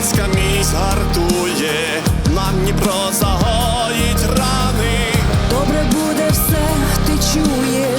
Козацька міць гартує, нам ні про загоїть рани. Добре буде все, хто чує.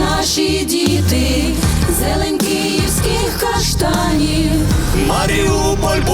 наші діти, зелень київських каштанів, Маріуполь.